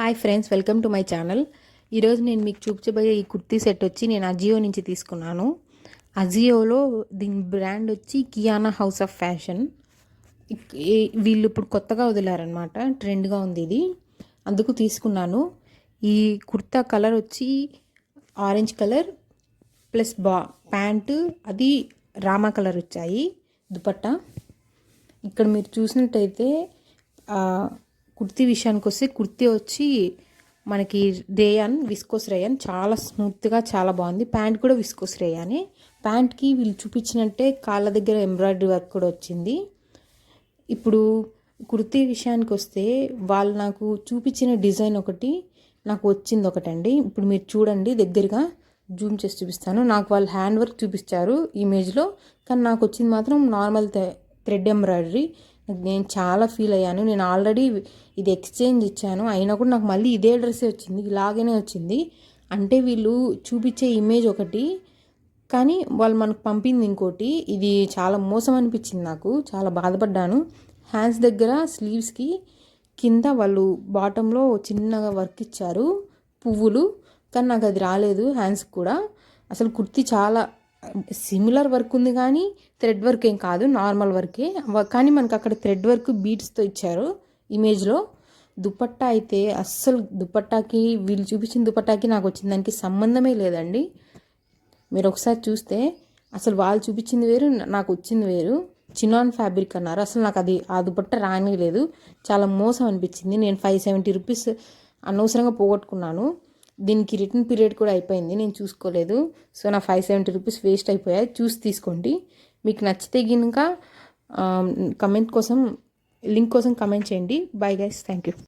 Hi friends welcome to my channel. ఈరోజు నేను మీకు చూపించబోయే ఈ కుర్తీ సెట్ వచ్చి నేను అజియో నుంచి తీసుకున్నాను. అజియోలో దీని బ్రాండ్ వచ్చి కియానా హౌస్ ఆఫ్ ఫ్యాషన్. వీళ్ళు ఇప్పుడు కొత్తగా వదిలారనమాట ట్రెండ్గా ఉంది ఇది. అందుకు తీసుకున్నాను. ఈ కుర్తా కలర్ వచ్చి ఆరెంజ్ కలర్ ప్లస్ బా ప్యాంటు అది రామా కలర్ వచ్చాయి దుపట్టా. ఇక్కడ మీరు చూసినట్టయితే కుర్తీ విషయానికి వస్తే కుర్తీ వచ్చి మనకి రేయాన్ విస్కోస్ రేయాన్ చాలా స్మూత్గా చాలా బాగుంది. ప్యాంట్ కూడా విస్కోస్ రేయానే. ప్యాంట్కి వీళ్ళు చూపించినట్టే కాళ్ళ దగ్గర ఎంబ్రాయిడరీ వర్క్ కూడా వచ్చింది. ఇప్పుడు కుర్తీ విషయానికి వస్తే వాళ్ళు నాకు చూపించిన డిజైన్ ఒకటి నాకు వచ్చింది ఒకటండి. ఇప్పుడు మీరు చూడండి దగ్గరగా జూమ్ చేసి చూపిస్తాను. నాకు వాళ్ళు హ్యాండ్ వర్క్ చూపించారు ఇమేజ్లో కానీ నాకు వచ్చింది మాత్రం నార్మల్ థ్రెడ్ ఎంబ్రాయిడరీ నేను చాలా ఫీల్ అయ్యాను. నేను ఆల్రెడీ ఇది ఎక్స్చేంజ్ ఇచ్చాను. అయినా కూడా నాకు మళ్ళీ ఇదే డ్రెస్సే వచ్చింది ఇలాగనే వచ్చింది. అంటే వీళ్ళు చూపించే ఇమేజ్ ఒకటి కానీ వాళ్ళు మనకు పంపింది ఇంకోటి. ఇది చాలా మోసం అనిపించింది నాకు చాలా బాధపడ్డాను. హ్యాండ్స్ దగ్గర స్లీవ్స్కి కింద వాళ్ళు బాటంలో చిన్నగా వర్క్ ఇచ్చారు పువ్వులు. కానీ నాకు అది రాలేదు హ్యాండ్స్ కూడా. అసలు కుర్తి చాలా సిమిలర్ వర్క్ ఉంది కానీ థ్రెడ్ వర్క్ ఏం కాదు నార్మల్ వర్కే. కానీ మనకు అక్కడ థ్రెడ్ వర్క్ బీడ్స్తో ఇచ్చారు ఇమేజ్లో దుపట్టా అయితే అస్సలు దుపట్టాకి వీళ్ళు చూపించిన దుపట్టాకి నాకు వచ్చిన దానికి సంబంధమే లేదండి. మీరు ఒకసారి చూస్తే అసలు వాళ్ళు చూపించింది వేరు నాకు వచ్చింది వేరు. చినాన్ ఫ్యాబ్రిక్ అన్నారు. అసలు నాకు అది ఆ దుపట్ట రానే లేదు చాలా మోసం అనిపించింది. నేను ఫైవ్ సెవెంటీ రూపీస్ అనవసరంగా పోగొట్టుకున్నాను. దీనికి రిటర్న్ పీరియడ్ కూడా అయిపోయింది నేను చూసుకోలేదు. సో నా ఫైవ్ సెవెంటీ రూపీస్ వేస్ట్ అయిపోయాయి. చూసి తీసుకోండి. మీకు నచ్చితే గినుక కమెంట్ కోసం లింక్ కోసం కమెంట్ చేయండి. Bye guys thank you